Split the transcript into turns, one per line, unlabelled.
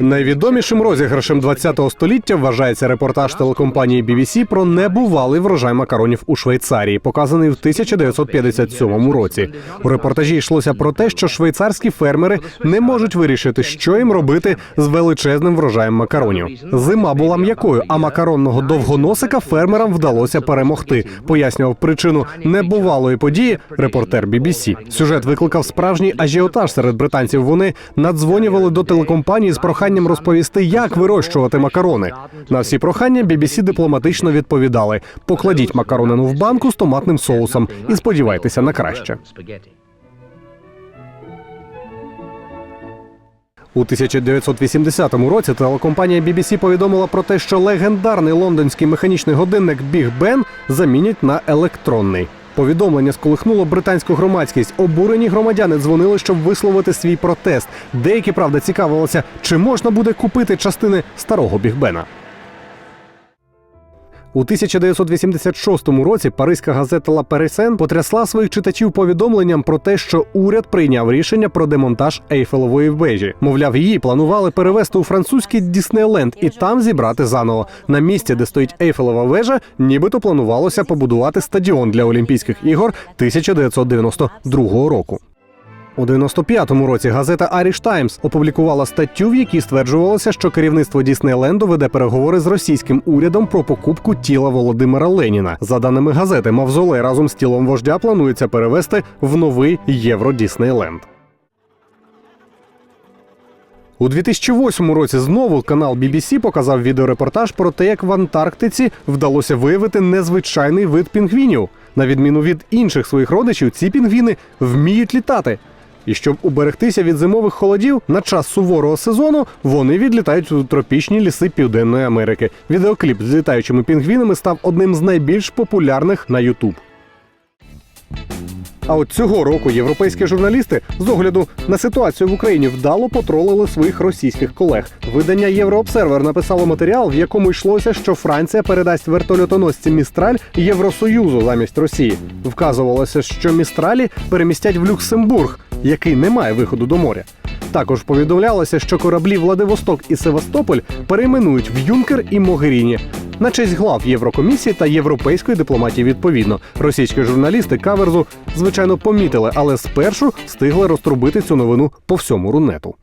Найвідомішим розіграшем ХХ століття вважається репортаж телекомпанії BBC про небувалий врожай макаронів у Швейцарії, показаний в 1957 році. У репортажі йшлося про те, що швейцарські фермери не можуть вирішити, що їм робити з величезним врожаєм макаронів. Зима була м'якою, а макаронного довгоносика фермерам вдалося перемогти. Пояснював причину небувалої події репортер BBC. Сюжет викликав справжній ажіотаж серед британців. Вони надзвонювали до телекомпанії з проханням розповісти, як вирощувати макарони. На всі прохання BBC дипломатично відповідали: покладіть макаронину в банку з томатним соусом і сподівайтеся на краще. У 1980 році телекомпанія BBC повідомила про те, що легендарний лондонський механічний годинник Big Ben замінять на електронний. Повідомлення сколихнуло британську громадськість. Обурені громадяни дзвонили, щоб висловити свій протест. Деякі правда цікавилися, чи можна буде купити частини старого Бігбена. У 1986 році паризька газета «Ла Парисен» потрясла своїх читачів повідомленням про те, що уряд прийняв рішення про демонтаж Ейфелевої вежі. Мовляв, її планували перевести у французький Діснейленд і там зібрати заново. На місці, де стоїть Ейфелева вежа, нібито планувалося побудувати стадіон для Олімпійських ігор 1992 року. У 95-му році газета Irish Times опублікувала статтю, в якій стверджувалося, що керівництво Діснейленду веде переговори з російським урядом про покупку тіла Володимира Леніна. За даними газети, мавзолей разом з тілом вождя планується перевести в новий Євро Діснейленд. У 2008 році знову канал BBC показав відеорепортаж про те, як в Антарктиці вдалося виявити незвичайний вид пінгвінів. На відміну від інших своїх родичів, ці пінгвіни вміють літати. І щоб уберегтися від зимових холодів, на час суворого сезону вони відлітають у тропічні ліси Південної Америки. Відеокліп з літаючими пінгвінами став одним з найбільш популярних на YouTube. А от цього року європейські журналісти з огляду на ситуацію в Україні вдало потролили своїх російських колег. Видання Єврообсервер написало матеріал, в якому йшлося, що Франція передасть вертольотоносці Містраль Євросоюзу замість Росії. Вказувалося, що Містралі перемістять в Люксембург, який не має виходу до моря. Також повідомлялося, що кораблі Владивосток і Севастополь перейменують в Юнкер і Могеріні. На честь глав Єврокомісії та європейської дипломатії відповідно. Російські журналісти каверзу звичайно помітили, але спершу встигли розтрубити цю новину по всьому рунету.